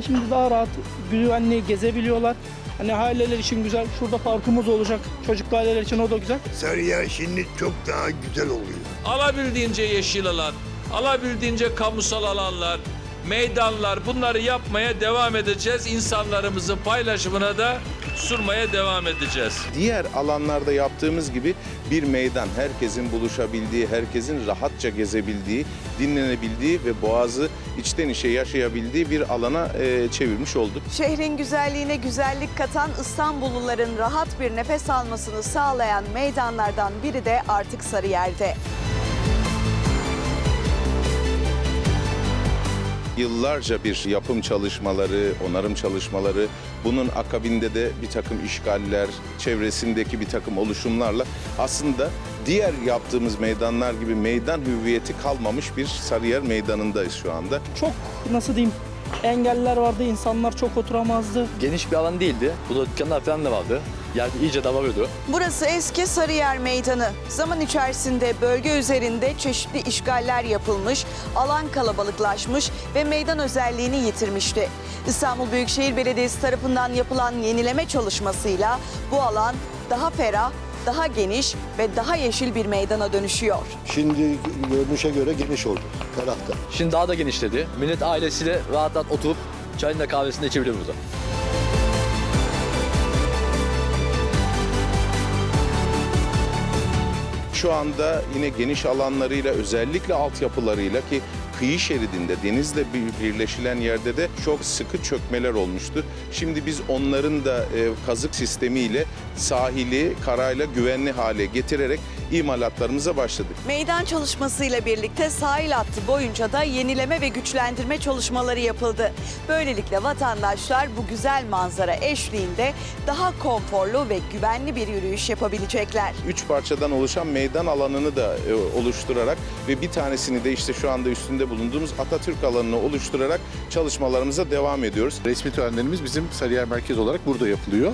Şimdi daha rahat, güvenli gezebiliyorlar. Hani aileler için güzel. Şurada parkımız olacak. Çocuklu aileler için o da güzel. Sarıyer şimdi çok daha güzel oluyor. alabildiğince yeşil alan, alabildiğince kamusal alanlar, meydanlar bunları yapmaya devam edeceğiz. İnsanlarımızın paylaşımına da sunmaya devam edeceğiz. Diğer alanlarda yaptığımız gibi bir meydan, herkesin buluşabildiği, herkesin rahatça gezebildiği, dinlenebildiği ve boğazı içten içe yaşayabildiği bir alana e, çevirmiş olduk. Şehrin güzelliğine güzellik katan İstanbulluların rahat bir nefes almasını sağlayan meydanlardan biri de artık Sarıyer'de. Yıllarca bir yapım çalışmaları, onarım çalışmaları, bunun akabinde de bir takım işgaller, çevresindeki bir takım oluşumlarla aslında diğer yaptığımız meydanlar gibi meydan hüviyeti kalmamış bir Sarıyer meydanındayız şu anda. Çok nasıl diyeyim engeller vardı. insanlar çok oturamazdı. Geniş bir alan değildi. Burada dükkanlar falan da vardı. Yerde iyice davarıyordu. Burası eski Sarıyer Meydanı. Zaman içerisinde bölge üzerinde çeşitli işgaller yapılmış, alan kalabalıklaşmış ve meydan özelliğini yitirmişti. İstanbul Büyükşehir Belediyesi tarafından yapılan yenileme çalışmasıyla bu alan daha ferah, daha geniş ve daha yeşil bir meydana dönüşüyor. Şimdi görünüşe göre geniş oldu tarafta. Şimdi daha da genişledi. Millet ailesiyle rahat rahat oturup çayını da kahvesini de içebilir burada. Şu anda yine geniş alanlarıyla özellikle altyapılarıyla ki kıyı şeridinde denizle bir- birleşilen yerde de çok sıkı çökmeler olmuştu. Şimdi biz onların da e, kazık sistemiyle sahili karayla güvenli hale getirerek imalatlarımıza başladık. Meydan çalışmasıyla birlikte sahil hattı boyunca da yenileme ve güçlendirme çalışmaları yapıldı. Böylelikle vatandaşlar bu güzel manzara eşliğinde daha konforlu ve güvenli bir yürüyüş yapabilecekler. Üç parçadan oluşan meydan alanını da e, oluşturarak ve bir tanesini de işte şu anda üstünde bulunduğumuz Atatürk alanını oluşturarak çalışmalarımıza devam ediyoruz. Resmi törenlerimiz bizim Sarıyer Merkez olarak burada yapılıyor.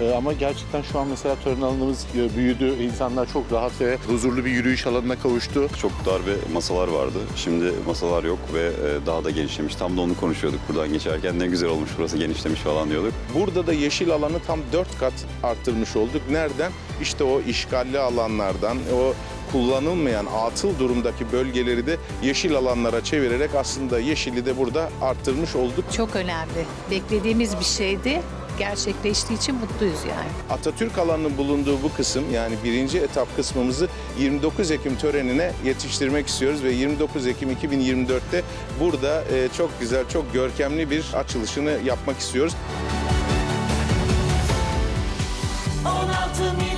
Ee, ama gerçekten şu an mesela tören alanımız e, büyüdü. İnsanlar çok rahat ve huzurlu bir yürüyüş alanına kavuştu. Çok dar ve masalar vardı. Şimdi masalar yok ve e, daha da genişlemiş. Tam da onu konuşuyorduk buradan geçerken. Ne güzel olmuş burası genişlemiş falan diyorduk. Burada da yeşil alanı tam dört kat arttırmış olduk. Nereden? İşte o işgalli alanlardan, o kullanılmayan atıl durumdaki bölgeleri de yeşil alanlara çevirerek aslında yeşili de burada arttırmış olduk. Çok önemli. Beklediğimiz bir şeydi gerçekleştiği için mutluyuz yani. Atatürk alanının bulunduğu bu kısım yani birinci etap kısmımızı 29 Ekim törenine yetiştirmek istiyoruz ve 29 Ekim 2024'te burada e, çok güzel, çok görkemli bir açılışını yapmak istiyoruz. 16 milyon